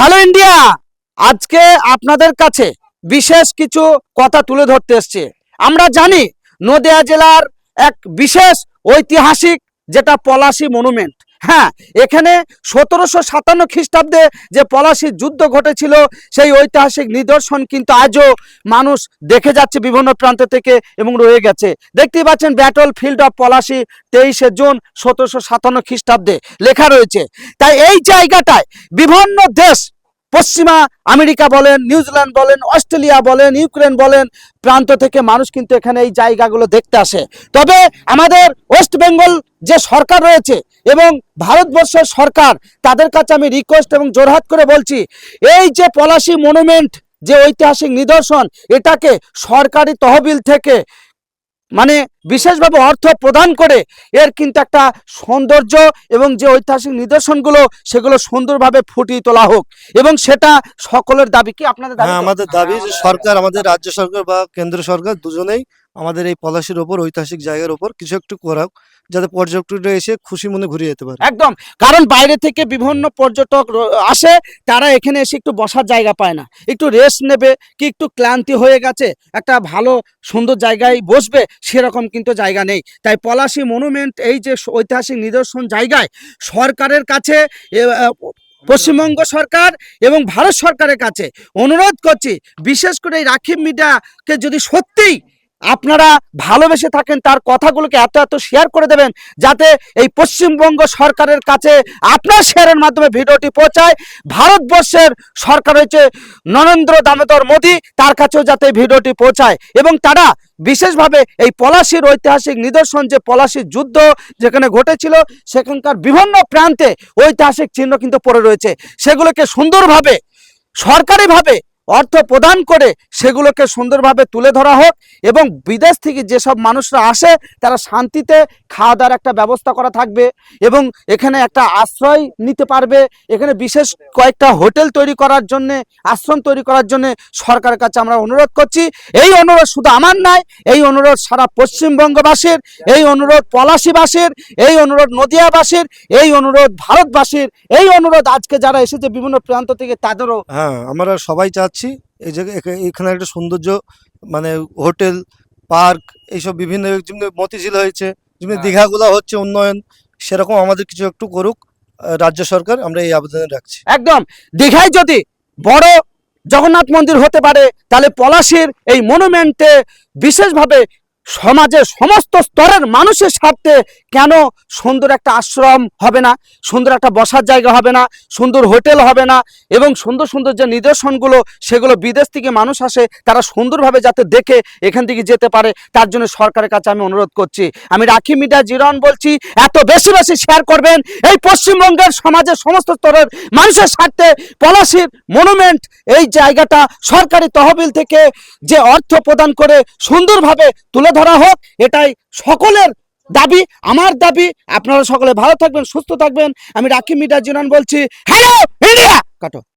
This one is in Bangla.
হ্যালো ইন্ডিয়া, আজকে আপনাদের কাছে বিশেষ কিছু কথা তুলে ধরতে এসছে। আমরা জানি নদিয়া জেলার এক বিশেষ ঐতিহাসিক যেটা পলাশি মনুমেন্ট হ্যাঁ এখানে সতেরোশো সাতান্ন খ্রিস্টাব্দে যে পলাশির যুদ্ধ ঘটেছিল, সেই ঐতিহাসিক নিদর্শন কিন্তু আজও মানুষ দেখে যাচ্ছে বিভিন্ন প্রান্ত থেকে এবং রয়ে গেছে। দেখতেই পাচ্ছেন ব্যাটল ফিল্ড অফ পলাশি তেইশে জুন সতেরোশো সাতান্ন খ্রিস্টাব্দে লেখা রয়েছে। তাই এই জায়গাটায় বিভিন্ন দেশ পশ্চিমা আমেরিকা বলেন নিউজিল্যান্ড বলেন, অস্ট্রেলিয়া বলেন, ইউক্রেন বলেন, প্রান্ত থেকে মানুষ কিন্তু এখানে এই জায়গাগুলো দেখতে আসে। তবে আমাদের ওয়েস্ট বেঙ্গল যে সরকার রয়েছে এবং ভারতবর্ষের সরকার, তাদের কাছে আমি রিকোয়েস্ট এবং জোরহাত করে বলছি, এই যে পলাশি মনুমেন্ট যে ঐতিহাসিক নিদর্শন, এটাকে সরকারি তহবিল থেকে মানে বিশেষভাবে অর্থ প্রদান করে এর কিন্তু একটা সৌন্দর্য এবং যে ঐতিহাসিক নিদর্শনগুলো সেগুলো সুন্দরভাবে ফুটিয়ে তোলা হোক। এবং সেটা সকলের দাবি কি আপনাদের দাবি হ্যাঁ আমাদের দাবি যে সরকার আমাদের রাজ্য সরকার বা কেন্দ্র সরকার দুজনেই আমাদের এই পলাশির ওপর, ঐতিহাসিক জায়গার ওপর কিছু একটু করাক যাতে পর্যটকরা এসে খুশি মনে ঘুরে যেতে পারে। একদম। কারণ বাইরে থেকে বিভিন্ন পর্যটক আসে, তারা এখানে এসে একটু বসার জায়গা পায় না। একটু রেস্ট নেবে, কি একটু ক্লান্তি হয়ে গেছে, একটা ভালো, সুন্দর জায়গায় বসবে, সেরকম কিন্তু জায়গা নেই। তাই পলাশি মনুমেন্ট এই যে ঐতিহাসিক নিদর্শন জায়গায় সরকারের কাছে পশ্চিমবঙ্গ সরকার এবং ভারত সরকারের কাছে অনুরোধ করছি, বিশেষ করে এই রাখিব মিডিয়াকে যদি সত্যিই আপনারা ভালোবেসে থাকেন, তার কথাগুলোকে এত এত শেয়ার করে দেবেন যাতে এই পশ্চিমবঙ্গ সরকারের কাছে আপনার শেয়ারের মাধ্যমে ভিডিওটি পৌঁছায়। ভারতবর্ষের সরকার হয়েছে নরেন্দ্র দামোদর মোদী, তার কাছেও যাতে ভিডিওটি পৌঁছায়। এবং তারা বিশেষভাবে এই পলাশির ঐতিহাসিক নিদর্শন, যে পলাশির যুদ্ধ যেখানে ঘটেছিল, সেখানকার বিভিন্ন প্রান্তে ঐতিহাসিক চিহ্ন কিন্তু পড়ে রয়েছে। সেগুলোকে সুন্দরভাবে, সরকারিভাবে অর্থ প্রদান করে সেগুলোকে সুন্দরভাবে তুলে ধরা হোক এবং বিদেশ থেকে যেসব মানুষরা আসে, তারা শান্তিতে খাওয়া দাওয়ার একটা ব্যবস্থা করা থাকবে এবং এখানে একটা আশ্রয় নিতে পারবে। এখানে বিশেষ কয়েকটা হোটেল তৈরি করার জন্যে, আশ্রম তৈরি করার জন্য সরকারের কাছে আমরা অনুরোধ করছি। এই অনুরোধ শুধু আমার নয়, এই অনুরোধ সারা পশ্চিমবঙ্গবাসীর, এই অনুরোধ পলাশিবাসীর, এই অনুরোধ নদিয়াবাসীর, এই অনুরোধ ভারতবাসীর, এই অনুরোধ আজকে যারা এসেছে বিভিন্ন প্রান্ত থেকে, তাদেরও হ্যাঁ আমরা সবাই চাচ্ছি এই জায়গায় এখা- এখানে একটা সৌন্দর্য মানে হোটেল পার্ক এইসব বিভিন্ন যেমনি মতিঝিল হয়েছে। যেমনি হ্যাঁ। দীঘাগুলো হচ্ছে উন্নয়ন সেরকম আমাদের কিছু একটু করুক রাজ্য সরকার আমরা এই আবেদন রাখছি। একদম। দীঘায় যদি বড় জগন্নাথ মন্দির হতে পারে তাহলে পলাশির এই মনুমেন্টে বিশেষভাবে সমাজের সমস্ত স্তরের মানুষের স্বার্থে কেন সুন্দর একটা আশ্রম হবে না? সুন্দর একটা বসার জায়গা হবে না? সুন্দর হোটেল হবে না? এবং সুন্দর সুন্দর যে নিদর্শনগুলো, সেগুলো বিদেশ থেকে মানুষ আসে, তারা সুন্দরভাবে যাতে দেখে এখান থেকে যেতে পারে, তার জন্য সরকারের কাছে আমি অনুরোধ করছি। আমি রাখি মিডিয়া জিরন বলছি, এত বেশি বেশি শেয়ার করবেন, এই পশ্চিমবঙ্গের সমাজের সমস্ত স্তরের মানুষের স্বার্থে পলাশির মনুমেন্ট এই জায়গাটা সরকারি তহবিল থেকে যে অর্থ প্রদান করে সুন্দরভাবে তুলে ধরা হোক, এটাই সকলের দাবি, আমার দাবি। আপনারা সকলে ভালো থাকবেন, সুস্থ থাকবেন। আমি রাখি মিটার জিনান বলছি হ্যালো ইন্ডিয়া কাটো।